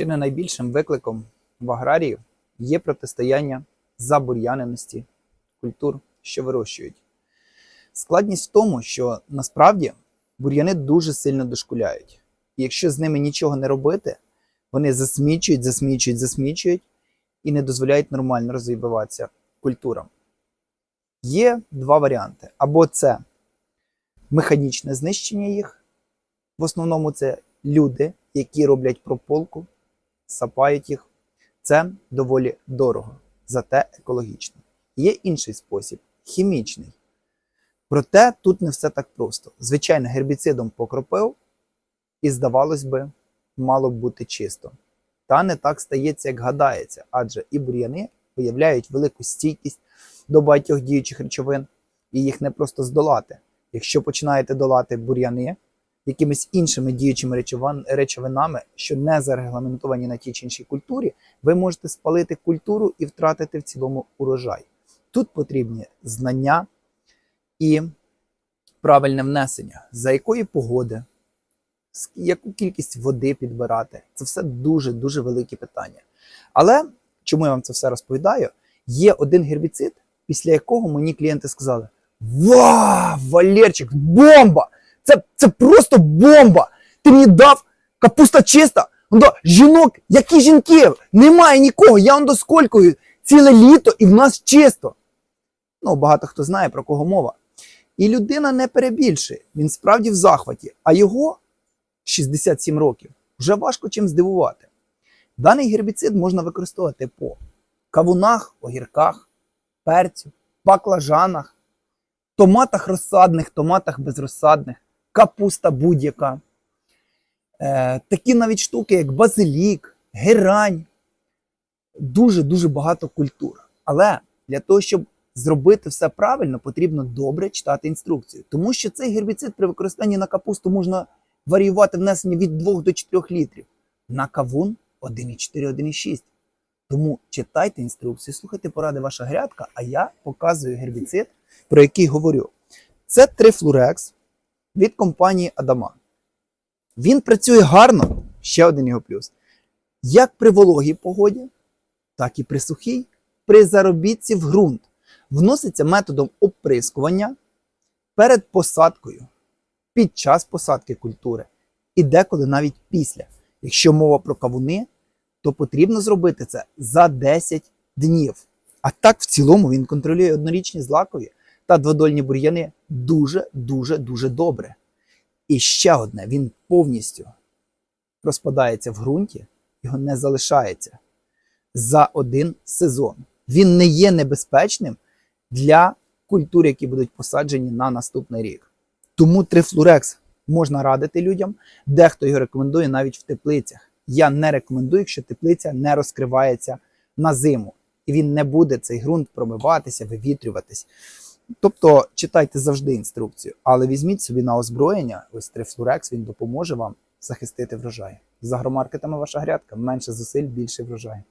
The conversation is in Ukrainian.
Чи не найбільшим викликом в аграріїв є протистояння забур'яненості культур, що вирощують. Складність в тому, що насправді бур'яни дуже сильно дошкуляють. І якщо з ними нічого не робити, вони засмічують, засмічують, засмічують і не дозволяють нормально розвиватися культурам. Є два варіанти: або це механічне знищення їх, в основному це люди, які роблять прополку, сапають їх. Це доволі дорого, зате екологічно. Є інший спосіб хімічний. Проте тут не все так просто. Звичайно, гербіцидом покропив, і, здавалось би, мало б бути чисто. Та не так стається, як гадається, адже і бур'яни виявляють велику стійкість до багатьох діючих речовин, і їх не просто здолати. Якщо починаєте долати бур'яни якимись іншими діючими речовинами, що не зарегламентовані на тій чи іншій культурі, ви можете спалити культуру і втратити в цілому урожай. Тут потрібні знання і правильне внесення, за якої погоди, яку кількість води підбирати. Це все дуже дуже великі питання. Але чому я вам це все розповідаю? Є один гербіцид, після якого мені клієнти сказали: Вау, Валерчик, бомба! Це, це просто бомба! Ти мені дав капуста чиста. Ондо, жінок, які жінки? Немає нікого. Я ондо сколькою ціле літо і в нас чисто. Ну, багато хто знає, про кого мова. І людина не перебільшує. Він справді в захваті, а його 67 років вже важко чим здивувати. Даний гербіцид можна використовувати по кавунах, огірках, перцю, баклажанах, томатах розсадних, томатах безрозсадних, капуста будь-яка. Е, такі навіть штуки, як базилік, герань. Дуже-дуже багато культур. Але для того, щоб зробити все правильно, потрібно добре читати інструкцію. Тому що цей гербіцид при використанні на капусту можна варіювати внесення від 2 до 4 літрів. На кавун 1,4-1,6. Тому читайте інструкцію, слухайте поради ваша грядка, а я показую гербіцид, про який говорю. Це трифлурекс від компанії Адама. Він працює гарно, ще один його плюс. Як при вологій погоді, так і при сухій, при заробітці в ґрунт. Вноситься методом оприскування перед посадкою, під час посадки культури і деколи навіть після. Якщо мова про кавуни, то потрібно зробити це за 10 днів. А так в цілому він контролює однорічні злакові та дводольні бур'яни дуже-дуже дуже добре. І ще одне, він повністю розпадається в ґрунті, його не залишається за один сезон. Він не є небезпечним для культур, які будуть посаджені на наступний рік. Тому трифлурекс можна радити людям, дехто його рекомендує навіть в теплицях. Я не рекомендую, якщо теплиця не розкривається на зиму, і він не буде цей ґрунт промиватися, вивітрюватись. Тобто читайте завжди інструкцію, але візьміть собі на озброєння, ось трифлурекс, він допоможе вам захистити врожай. За агромаркетами ваша грядка менше зусиль, більше врожай.